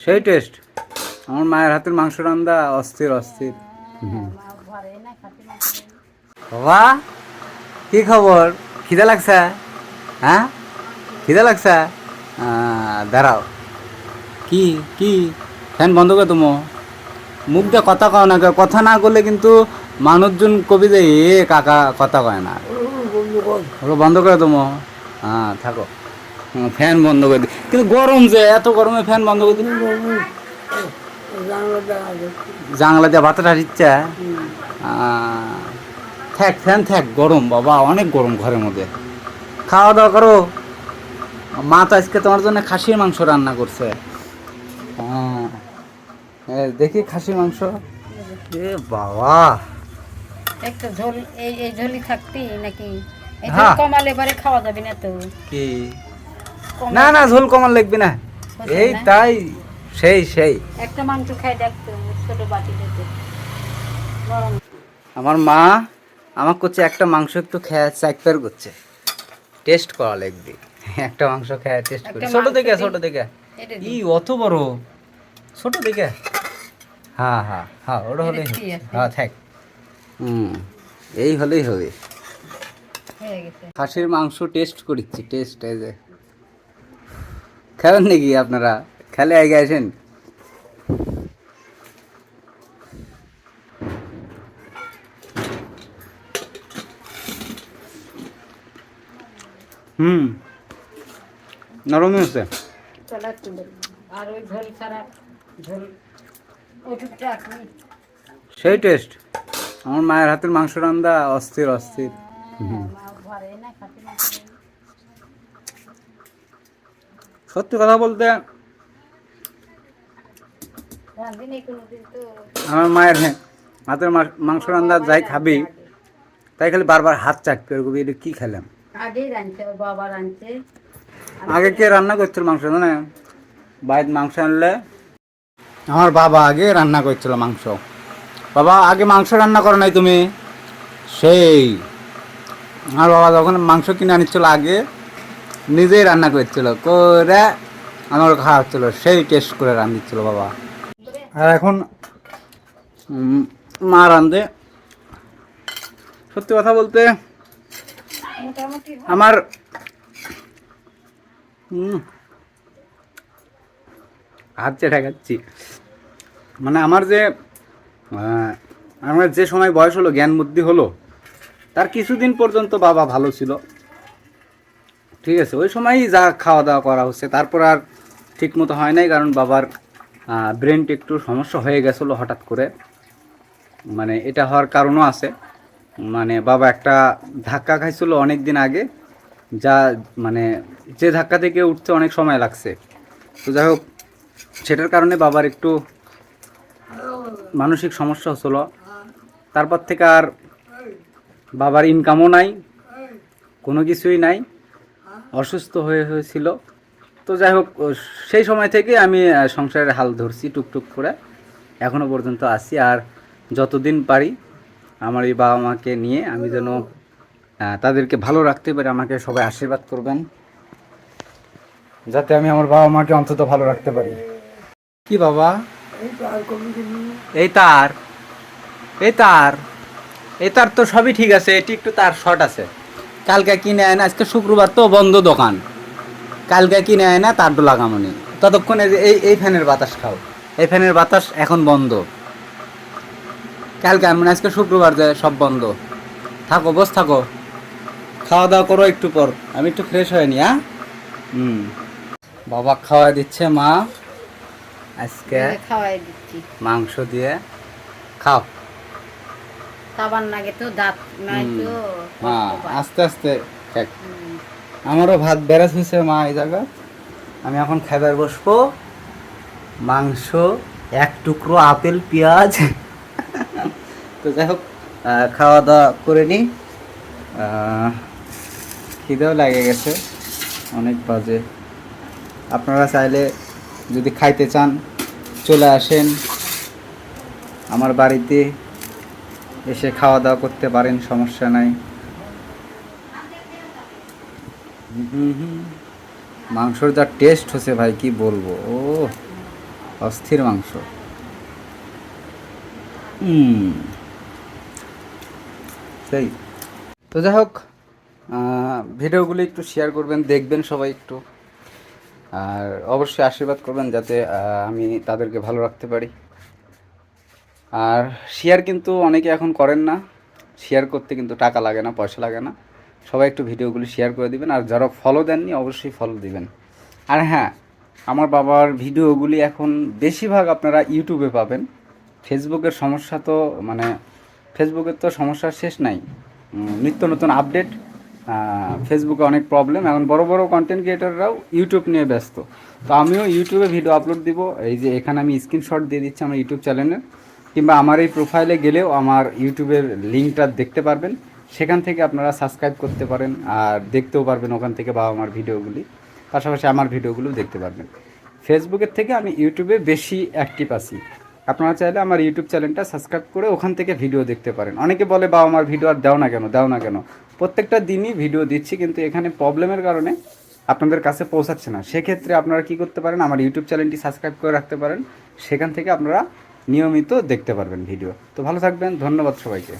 সেই টেস্ট আমার মায়ের হাতের মাংস রান্দা অস্থির অস্থির। বাবা, কি খবর? খিদে লাগছে? হ্যাঁ? খিদে লাগছে? দাঁড়াও। কি কি? ফ্যান বন্ধ করে তুমি। মুখ দিয়ে কথা কও না। কথা না করলে কিন্তু মানুষজন কবি যে, এ, কাকা, কথা কয় না। ওগুলো বন্ধ করে তুমি। হ্যাঁ থাকো। ফ্যান বন্ধ করে দি। কিন্তু গরম যে এত গরমে ফ্যান বন্ধ করে দিন জানলা দিয়ে বাতাটা দিচ্ছে থাক ফ্যান থাক গরম বাবা অনেক গরম ঘরের মধ্যে। খাওয়া দাওয়া করো। মা তো আজকে তোমার জন্য খাসির মাংস রান্না করছে। হ্যাঁ দেখি খাসির মাংস। এ বাবা। একটা ঝোল এই ঝোলই থাকতি নাকি? এই ঝোল হ্যাঁ। কমালে পরে খাওয়া যাবে না তো? কি? না না ঝোল কমান লাগবে না। এই তাই সেই সেই। একটা মাংস খাই দেখতো ছোট আমার মা আমার করছে একটা মাংস একটু খেয়ে চাকপের করছে। টেস্ট করা লাগবে। একটা মাংস খেয়ে টেস্ট করে। ছোট দেখে। ছোট দেখে। ই অত বড়। ছোট দেখে। হ্যাঁ হ্যাঁ হ্যাঁ ওটা হলেই। হ্যাঁ থাক। হুম এই হলেই হবে। হয়ে গেছে। খাসির মাংস টেস্ট করিচ্ছি টেস্ট এই যে। খেলেন নাকি আপনারা? খেলে আগে আসেন। হুম। নরম হয়েছে। সেই টেস্ট আমার মায়ের হাতের মাংস রান্দা অস্থির অস্থির। হুম। ঘরে না খাতে না সত্যি কথা বলতে আমার মায়ের হ্যাঁ হাতের মাংস রান্না যাই খাবি তাই খালি বারবার হাত চাকবে এরকম এটা কি খেলাম? আগে কে রান্না করছিল মাংস জানে? বাড়িতে মাংস আনলে। আমার বাবা আগে রান্না করছিল মাংস। বাবা আগে মাংস রান্না করো নাই তুমি? সেই। আমার বাবা যখন মাংস কিনে আনিচ্ছিল আগে নিজেই রান্না করছিল করে আমার খাওয়া হচ্ছিল সেই টেস্ট করে রান্ধিচ্ছিল বাবা। আর এখন মা রান্ধে সত্যি কথা বলতে আমার হুম হাত চেটা খাচ্ছি। মানে আমার যে আমার যে সময় বয়স হলো জ্ঞান বুদ্ধি হলো তার কিছুদিন পর্যন্ত বাবা ভালো ছিল। ঠিক আছে, ওই সময়ই যা খাওয়া দাওয়া করা হচ্ছে। তারপর আর ঠিক মতো হয় নাই, কারণ বাবার ব্রেনটা একটু সমস্যা হয়ে গেছিল হঠাৎ করে। মানে এটা হওয়ার কারণও আছে। মানে বাবা একটা ধাক্কা খাইছিল অনেক দিন আগে, যা মানে যে ধাক্কা থেকে উঠতে অনেক সময় লাগছে। তো যাই হোক, সেটার কারণে বাবার একটু মানসিক সমস্যা হচ্ছিল। তারপর থেকে আর বাবার ইনকামও নাই, কোনো কিছুই নাই। অসুস্থ হয়ে হয়েছিল। তো যাই হোক সেই সময় থেকে আমি সংসারের হাল ধরছি টুকটুক করে। এখনও পর্যন্ত আছি। আর যতদিন পারি আমার এই বাবা মাকে নিয়ে আমি যেন তাদেরকে ভালো রাখতে পারি, আমাকে সবাই আশীর্বাদ করবেন। যাতে আমি আমার বাবা মাকে অন্তত ভালো রাখতে পারি। কি বাবা? এই তার। এই তার। এই তার তো সবই ঠিক আছে, এটি একটু তার শর্ট আছে। কালকে কিনে আয় না আজকে শুক্রবার তো বন্ধ দোকান। কালকে কিনে আয় না তার লাগামনি ততক্ষণে যে এই এই ফ্যানের বাতাস খাও। এই ফ্যানের বাতাস এখন বন্ধ। কালকে আমি আজকে শুক্রবার যায় সব বন্ধ। থাকো বস থাকো। খাওয়া দাওয়া করো একটু পর। আমি একটু ফ্রেশ হয়ে নি হ্যাঁ? হুম। বাবা খাওয়া দিচ্ছে মা। আজকে খাওয়াই দিচ্ছি। মাংস দিয়ে। খাও। নাগে তো দাঁত নাই তো হ্যাঁ আস্তে আস্তে খাক। আমারও ভাত বেড়াস হয়েছে মা এই জায়গা। আমি এখন খাবার বসবো। মাংস এক টুকরো আপেল পেঁয়াজ। তো যাই হোক খাওয়া দাওয়া করে নিই খিদেও লাগে গেছে। অনেক বাজে। আপনারা চাইলে যদি খাইতে চান চলে আসেন। আমার বাড়িতে এসে খাওয়া দাওয়া করতে পারেন, সমস্যা নাই। মাংসর যা টেস্ট হচ্ছে ভাই, কি বলব? ও অস্থির মাংস। সেই। তো যাই হোক ভিডিওগুলো একটু শেয়ার করবেন, দেখবেন সবাই একটু। আর অবশ্যই আশীর্বাদ করবেন যাতে আমি তাদেরকে ভালো রাখতে পারি। আর শেয়ার কিন্তু অনেকে এখন করেন না। শেয়ার করতে কিন্তু টাকা লাগে না, পয়সা লাগে না। সবাই একটু ভিডিওগুলি শেয়ার করে দিবেন আর যারা ফলো দেননি, অবশ্যই ফলো দিবেন। আর হ্যাঁ আমার বাবার ভিডিওগুলি এখন বেশিরভাগ আপনারা ইউটিউবে পাবেন। ফেসবুকের সমস্যা তো মানে ফেসবুকের তো সমস্যার শেষ নাই। নিত্য নতুন আপডেট ফেসবুকে অনেক প্রবলেম এখন বড় বড় কন্টেন্ট ক্রিয়েটাররাও ইউটিউব নিয়ে ব্যস্ত। তো আমিও ইউটিউবে ভিডিও আপলোড দিব। এই যে এখানে আমি স্ক্রিনশট দিয়ে দিচ্ছি আমার ইউটিউব চ্যানেলের কিংবা আমার এই প্রোফাইলে গেলেও আমার ইউটিউবের লিঙ্কটা দেখতে পারবেন। সেখান থেকে আপনারা সাবস্ক্রাইব করতে পারেন আর দেখতেও পারবেন ওখান থেকে বাবা আমার ভিডিওগুলি। পাশাপাশি আমার ভিডিওগুলো দেখতে পারবেন। ফেসবুকের থেকে আমি ইউটিউবে বেশি অ্যাক্টিভ আছি। আপনারা চাইলে আমার ইউটিউব চ্যানেলটা সাবস্ক্রাইব করে ওখান থেকে ভিডিও দেখতে পারেন। অনেকে বলে বা আমার ভিডিও আর দাও না কেন? দাও না কেন? প্রত্যেকটা দিনই ভিডিও দিচ্ছি, কিন্তু এখানে প্রবলেমের কারণে আপনাদের কাছে পৌঁছাচ্ছে না। সেক্ষেত্রে আপনারা কি করতে পারেন? আমার ইউটিউব চ্যানেলটি সাবস্ক্রাইব করে রাখতে পারেন। সেখান থেকে আপনারা নিয়মিত দেখতে পারবেন ভিডিও। তো ভালো থাকবেন ধন্যবাদ সবাইকে।